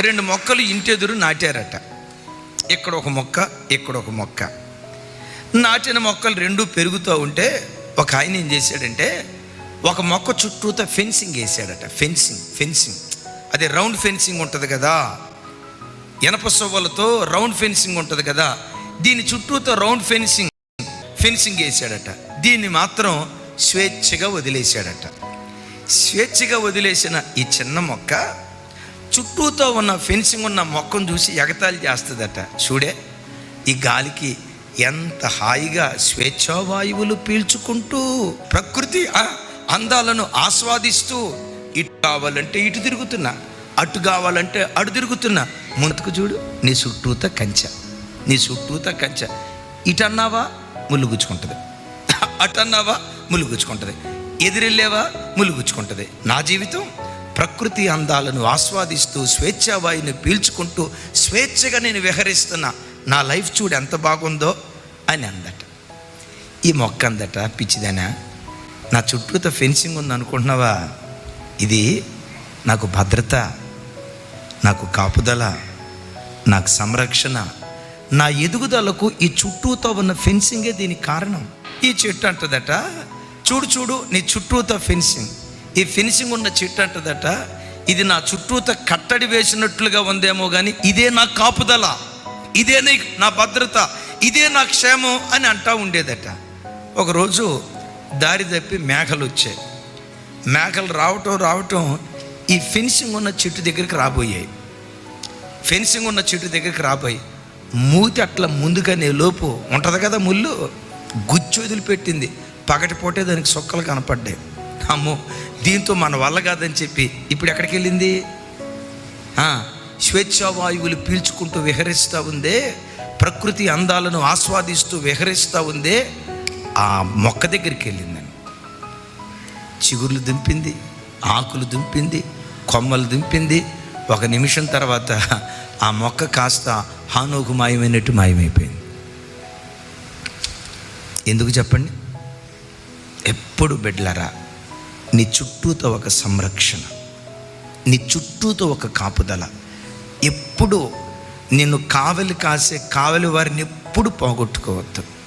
రెండు మొక్కలు ఇంటెదురు నాటారట. ఇక్కడ ఒక మొక్క ఇక్కడ ఒక మొక్క. నాటిన మొక్కలు రెండు పెరుగుతూ ఉంటే ఒక ఆయన ఏం చేశాడంటే ఒక మొక్క చుట్టూతో ఫెన్సింగ్ వేసాడట ఫెన్సింగ్ ఫెన్సింగ్. అదే రౌండ్ ఫెన్సింగ్ ఉంటుంది కదా. ఎనప సొవ్వలతో రౌండ్ ఫెన్సింగ్ ఉంటుంది కదా. దీని చుట్టూతో రౌండ్ ఫెన్సింగ్ ఫెన్సింగ్ వేసాడట దీన్ని మాత్రం స్వేచ్ఛగా వదిలేశాడట. స్వేచ్ఛగా వదిలేసిన ఈ చిన్న మొక్క చుట్టూతో ఉన్న ఫెన్సింగ్ ఉన్న మొక్కను చూసి ఎగతాళి చేస్తుందట. చూడే ఈ గాలికి ఎంత హాయిగా స్వేచ్ఛావాయువులు పీల్చుకుంటూ ప్రకృతి అందాలను ఆస్వాదిస్తూ ఇటు కావాలంటే ఇటు తిరుగుతున్నా అటు కావాలంటే అటు తిరుగుతున్నా. ముందుకు చూడు నీ చుట్టూత కంచె నీ చుట్టూత కంచె. ఇటన్నావా? ములుగుచ్చుకుంటుంది. అటన్నావా? ములుగుచ్చుకుంటుంది. అటు అన్నావా ఎదురెళ్ళేవా నా జీవితం ప్రకృతి అందాలను ఆస్వాదిస్తూ స్వేచ్ఛావాయుని పీల్చుకుంటూ స్వేచ్ఛగా నేను విహరిస్తున్నా నా లైఫ్ చూడు ఎంత బాగుందో అని అందట. ఈ మొక్క అందట పిచ్చిదనా? నా చుట్టూతో ఫెన్సింగ్ ఉంది అనుకుంటున్నావా? ఇది నాకు భద్రత నాకు కాపుదల నాకు సంరక్షణ. నా ఎదుగుదలకు ఈ చుట్టూతో ఉన్న ఫెన్సింగే దీనికి కారణం. ఈ చెట్టు అంటదట. చూడు చూడు నీ చుట్టూతో ఫెన్సింగ్. ఈ ఫినిషింగ్ ఉన్న చెట్టు అంటదట ఇది నా చుట్టూత కట్టడి వేసినట్లుగా ఉందేమో కానీ ఇదే నా కాపుదల ఇదే నా భద్రత ఇదే నా క్షేమం అని అంటా ఉండేదట. ఒకరోజు దారి తప్పి మేకలు వచ్చాయి. మేకలు రావటం రావటం ఈ ఫెన్సింగ్ ఉన్న చెట్టు దగ్గరికి రాబోయాయి. ఫెన్సింగ్ ఉన్న చెట్టు దగ్గరికి రాబోయి మూతి అట్లా ముందుగానే లోపు ఉంటుంది కదా ముళ్ళు గుచ్చి వదిలిపెట్టింది. పగటిపోటే దానికి సొక్కలు కనపడ్డాయి. అమ్మో దీంతో మన వల్ల కాదని చెప్పి ఇప్పుడు ఎక్కడికి వెళ్ళింది? స్వేచ్ఛావాయువులు పీల్చుకుంటూ విహరిస్తూ ఉందే ప్రకృతి అందాలను ఆస్వాదిస్తూ విహరిస్తూ ఉందే ఆ మొక్క దగ్గరికి వెళ్ళిందని. చిగుర్లు దింపింది ఆకులు దింపింది కొమ్మలు దింపింది. ఒక నిమిషం తర్వాత ఆ మొక్క కాస్త హానోకు మాయమైనట్టు మాయమైపోయింది. ఎందుకు చెప్పండి? ఎప్పుడు బిడ్లరా నీ చుట్టూతో ఒక సంరక్షణ నీ చుట్టూతో ఒక కాపుదల. ఎప్పుడు నిన్ను కావలి కాసే కావలి వారిని ఎప్పుడు పోగొట్టుకోవద్దు.